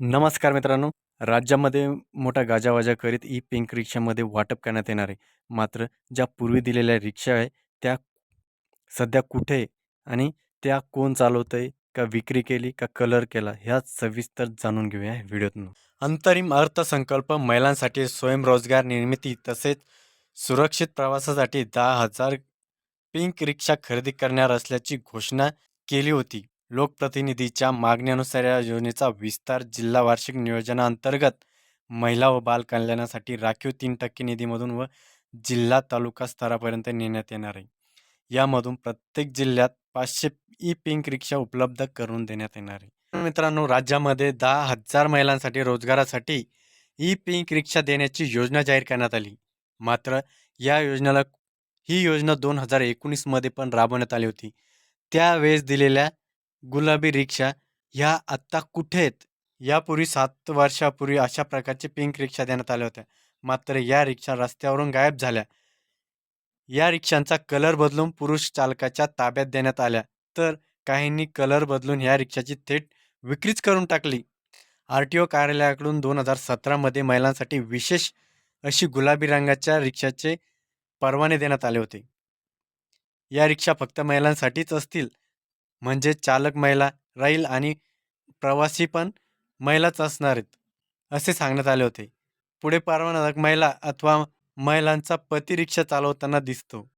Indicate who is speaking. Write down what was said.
Speaker 1: नमस्कार मित्रांनो. राज्यामध्ये मोठा गाजावाजा करीत ई पिंक रिक्षामध्ये वाटप करण्यात येणार आहे. मात्र ज्या पूर्वी दिलेल्या रिक्षा आहे, त्या सध्या कुठे आहे आणि त्या कोण चालवतंय? का विक्री केली? का कलर केला? ह्या सविस्तर जाणून घेऊया या व्हिडिओतून. अंतरिम अर्थसंकल्प महिलांसाठी स्वयंरोजगार निर्मिती तसेच सुरक्षित प्रवासासाठी दहा हजार पिंक रिक्षा खरेदी करणार असल्याची घोषणा केली होती. लोकप्रतिनिधीच्या मागणीनुसार या योजनेचा विस्तार जिल्हा वार्षिक नियोजनाअंतर्गत महिला व बाल कल्याणासाठी राखीव तीन टक्के निधीमधून व जिल्हा तालुका स्तरापर्यंत नेण्यात येणार आहे. यामधून प्रत्येक जिल्ह्यात पाचशे ई पिंक रिक्षा उपलब्ध करून देण्यात येणार आहे. मित्रांनो राज्यामध्ये दहा हजार महिलांसाठी रोजगारासाठी ई पिंक रिक्षा देण्याची योजना जाहीर करण्यात आली. मात्र या योजनेला ही योजना दोन हजार एकोणीसमध्ये पण राबवण्यात आली होती. त्यावेळेस दिलेल्या गुलाबी रिक्षा ह्या आत्ता कुठे आहेत? यापूर्वी सात वर्षापूर्वी अशा प्रकारचे पिंक रिक्षा देण्यात आल्या होत्या. मात्र या रिक्षा रस्त्यावरून गायब झाल्या. या रिक्षांचा कलर बदलून पुरुष चालकाच्या ताब्यात देण्यात आल्या. तर काहींनी कलर बदलून ह्या रिक्षाची थेट विक्रीच करून टाकली. आर टी ओ कार्यालयाकडून दोन हजार सतरामध्ये महिलांसाठी विशेष अशी गुलाबी रंगाच्या रिक्षाचे परवाने देण्यात आले होते. या रिक्षा फक्त महिलांसाठीच असतील म्हणजे चालक महिला राहील आणि प्रवासी पण महिलाच असणार आहेत, असे सांगण्यात आले होते. पुढे परवानाधारक महिला अथवा महिलांचा पती रिक्षा चालवताना दिसतो.